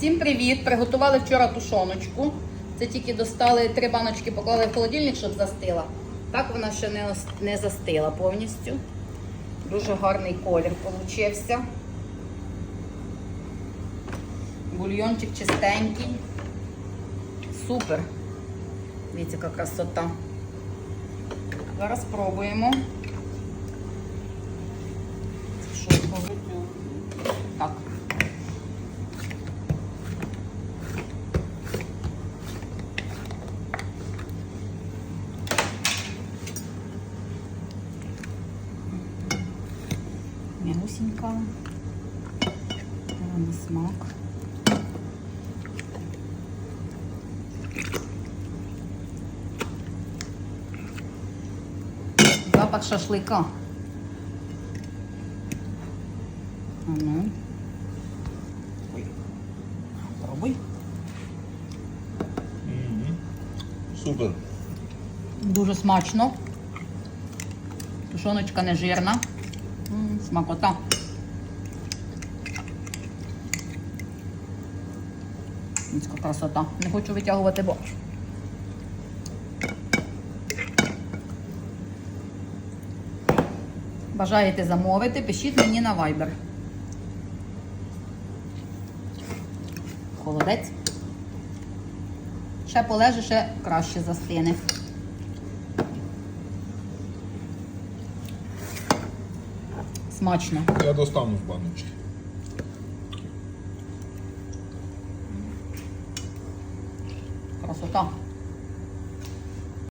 Всім привіт! Приготували вчора тушоночку. Це тільки достали три баночки, поклали в холодильник, щоб застила. Так вона ще не, не застила повністю. Дуже гарний колір получився. Бульйончик чистенький. Супер. Дивіться, яка красота. Зараз спробуємо. Що Так. Мягусенька. На смак. Запах шашлика. А ну. Ой. Пробуй. Супер. Дуже смачно. Тушоночка не жирна. Яка красота. Не хочу витягувати бо. Бажаєте замовити, пишіть мені на Viber. Холодець. Ще полеже, ще краще застине. Смачно. Я достану в баночки. Красота.